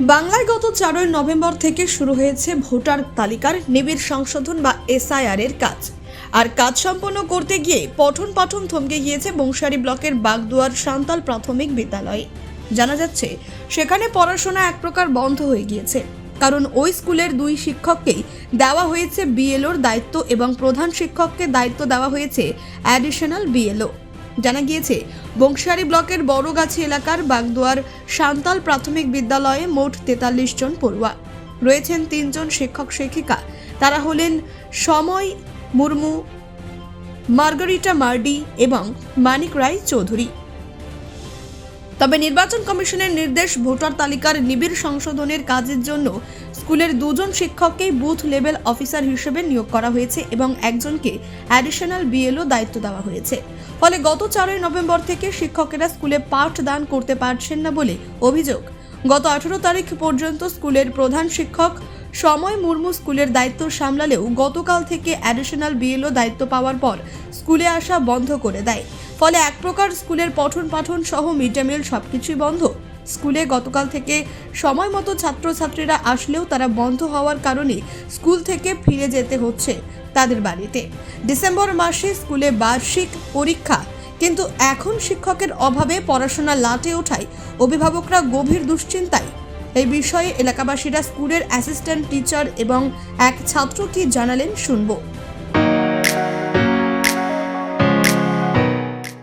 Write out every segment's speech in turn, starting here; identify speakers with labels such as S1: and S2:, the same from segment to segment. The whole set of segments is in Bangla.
S1: বাংলায় গত চারই নভেম্বর থেকে শুরু হয়েছে ভোটার তালিকার নিবিড় সংশোধন বা এসআইআর এর কাজ। আর কাজ সম্পন্ন করতে গিয়ে পঠন পাঠন থমকে গিয়েছে বংশারী ব্লকের বাগদুয়ার সান্তাল প্রাথমিক বিদ্যালয়ে। জানা যাচ্ছে, সেখানে পড়াশোনা এক প্রকার বন্ধ হয়ে গিয়েছে। কারণ ওই স্কুলের দুই শিক্ষককেই দেওয়া হয়েছে বিএলওর দায়িত্ব এবং প্রধান শিক্ষককে দায়িত্ব দেওয়া হয়েছে অ্যাডিশনাল বিএলও। জানা গিয়েছে বংশিয়ারি ব্লকের বড়গাছি এলাকার বাগদুয়ার সান্তাল প্রাথমিক বিদ্যালয়ে মোট তেতাল্লিশ জন পড়ুয়া। রয়েছেন তিনজন শিক্ষক শিক্ষিকা। তারা হলেন সময় মুর্মু, মার্গারিটা মার্ডি এবং মানিক রায় চৌধুরী। তবে নির্বাচন কমিশনের নির্দেশ ভোটার তালিকার নিবিড় সংশোধনের কাজের জন্য স্কুলের দুজন শিক্ষককেই বুথ লেভেল অফিসার হিসেবে নিয়োগ করা হয়েছে এবং একজনকে অ্যাডিশনাল বিএলও দায়িত্ব দেওয়া হয়েছে। ফলে গত চারই নভেম্বর থেকে শিক্ষকেরা স্কুলে পাঠদান করতে পারছেন না বলে অভিযোগ। গত আঠারো তারিখ পর্যন্ত স্কুলের প্রধান শিক্ষক সময় মুর্মু স্কুলের দায়িত্ব সামলালেও গতকাল থেকে অ্যাডিশনাল বিএলও দায়িত্ব পাওয়ার পর স্কুলে আসা বন্ধ করে দেয়। ফলে এক প্রকার স্কুলের পঠন পাঠন সহ মিড ডে মিল সবকিছুই বন্ধ। স্কুলে গতকাল থেকে সময় মতো ছাত্রছাত্রীরা আসলেও তারা বন্ধ হওয়ার কারণে স্কুল থেকে ফিরে যেতে হচ্ছে তাদের বাড়িতে। ডিসেম্বর মাসে স্কুলে বার্ষিক পরীক্ষা। কিন্তু এখন শিক্ষকের অভাবে পড়াশোনা লাটে ওঠায় অভিভাবকরা গভীর দুশ্চিন্তায়। এই বিষয়ে এলাকাবাসীরা স্কুলের অ্যাসিস্ট্যান্ট টিচার এবং এক ছাত্র কি জানালেন শুনব।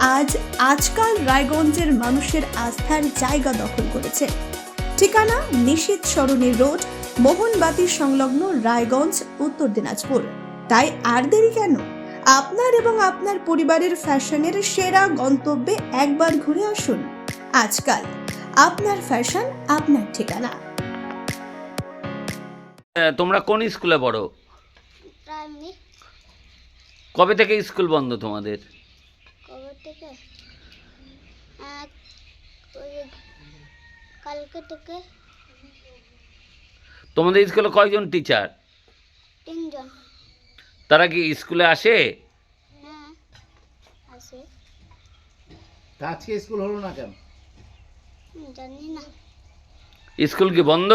S1: আজ আজকাল রায়গঞ্জের মানুষের আস্থার জায়গা দখল করেছে। ঠিকানা নিশীত সরণি রোড মোহনবাতি সংলগ্ন রায়গঞ্জ উত্তর দিনাজপুর। তাই আর দেরি কেন? আপনার এবং আপনার পরিবারের ফ্যাশনের সেরা গন্তব্যে একবার ঘুরে আসুন। আজকাল আপনার ফ্যাশন আপনার ঠিকানা।
S2: তোমরা কোন স্কুলে পড়ো? কবে থেকে স্কুল বন্ধ তোমাদের?
S3: থেকে? ওই কালকে থেকে
S2: তোমাদের স্কুলে কয়জন টিচার?
S3: তিনজন।
S2: তারা কি স্কুলে আসে?
S3: হ্যাঁ
S4: তা আজকে স্কুল হলো না কেন?
S3: জানি না।
S2: স্কুল কি বন্ধ?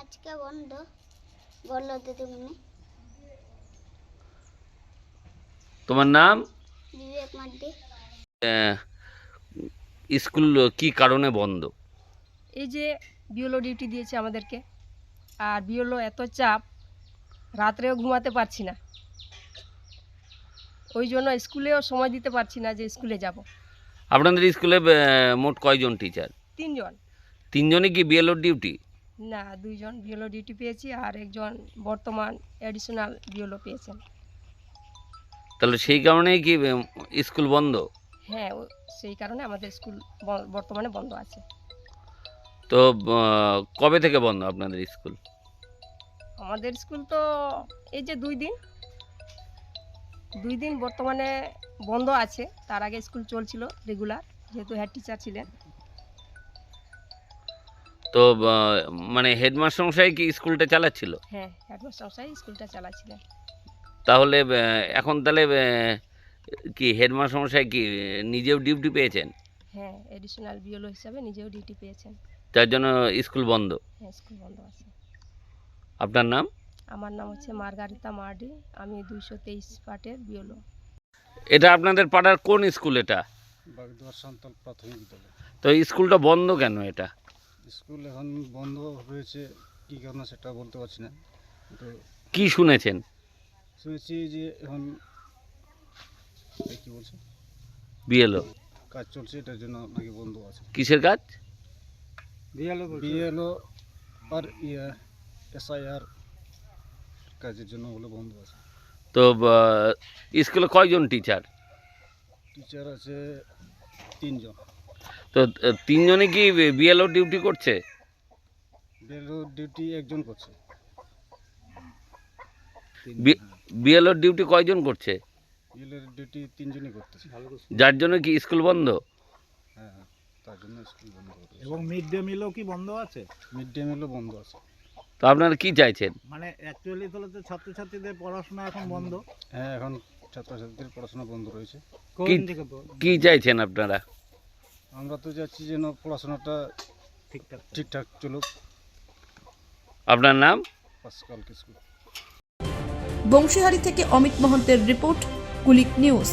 S3: আজকে বন্ধ। বলল দিদিমণি।
S2: তোমার নাম?
S3: বিবেক মাড্ডি
S2: স্কুল কি কারণে বন্ধ?
S5: এই যে বিওলো ডিউটি দিয়েছে আমাদেরকে আর বিওলো এত চাপ রাত্রেও ঘুমাতে পারছি না। ওই জন্য স্কুলেও সময় দিতে পারছি না যে স্কুলে যাব।
S2: আপনাদের স্কুলে আহ, মোট কয়জন টিচার?
S5: তিনজন।
S2: তিনজনই কি বিএলওর ডিউটি?
S5: না দুইজন বিওলো ডিউটি পেয়েছি আর একজন বর্তমান অ্যাডিশনাল বিওলো পেয়েছেন।
S2: তাহলে সেই কারণেই কি স্কুল বন্ধ?
S5: হ্যাঁ সেই কারণে আমাদের স্কুল বর্তমানে বন্ধ আছে।
S2: তো কবে থেকে বন্ধ আপনাদের স্কুল?
S5: আমাদের স্কুল তো এই যে দুই দিন দুই দিন বর্তমানে বন্ধ আছে। তার আগে স্কুল চলছিল রেগুলার যেহেতু হেড টিচার ছিলেন।
S2: তো মানে হেডমাস্টার মশাই কি স্কুলটা চালাচ্ছিল?
S5: হ্যাঁ হেডমাস্টার মশাই স্কুলটা চালাচ্ছিলেন।
S2: তাহলে এখন তাহলে কি হেডমাস্টার মশাই কি নিজেও ডিউটি পেয়েছেন?
S5: হ্যাঁ এডিশনাল বিওলো হিসাবে নিজেও ডিউটি পেয়েছেন।
S2: তার জন্য স্কুল বন্ধ?
S5: হ্যাঁ স্কুল বন্ধ আছে।
S2: আপনার নাম?
S5: আমার নাম হচ্ছে মার্গারিতা মার্ডি আমি দুইশো তেইশ পার্টের বিওলো
S2: এটা আপনাদের পাড়ার কোন স্কুল এটা?
S4: বাগদুয়ার সান্তাল প্রাথমিক বিদ্যালয়।
S2: তো স্কুলটা বন্ধ কেন এটা?
S4: স্কুল এখন বন্ধ রয়েছে কী কারণে সেটা বলতে পারছি না। তো
S2: কি শুনেছেন?
S4: শুনেছি যে এখন কি বলছে?
S2: বিএলও।
S4: কাজ চলছে এটার জন্য নাকি বন্ধ আছে।
S2: কিসের কাজ?
S4: বিএলও আর ইয়ে এসআইআর কাজের জন্য বলে বন্ধ আছে।
S2: তো স্কুলে কয়জন টিচার?
S4: টিচার আছে তিনজন।
S2: তো তিনজনে কি বিএলও ডিউটি করছে?
S4: বিএলও ডিউটি একজন করছে।
S2: বিএলও ডিউটি কয়জন করছে?
S4: বিএলও ডিউটি তিনজনই করতেছে।
S2: যার জন্য কি স্কুল বন্ধ?
S4: হ্যাঁ হ্যাঁ তার জন্য স্কুল বন্ধ
S6: এবং মিড ডে মিলও কি বন্ধ আছে?
S4: মিড ডে মিলও বন্ধ আছে।
S2: তো আপনারা কি চাইছেন?
S6: মানে অ্যাকচুয়ালি তাহলে তো ছাত্রছাত্রীদের পড়াশোনা এখন বন্ধ।
S4: হ্যাঁ এখন ছাত্রছাত্রীদের পড়াশোনা বন্ধ রয়েছে।
S2: কি কি চাইছেন আপনারা?
S4: আমরা তো যাচ্ছি যেন পড়াশোনাটা
S6: ঠিকঠাক
S4: ঠিকঠাক চলুক।
S2: আপনার নাম?
S4: পাঁচকালকে স্কুল।
S1: বংশীহারি থেকে অমিত মহন্তের রিপোর্ট কুলিক নিউজ।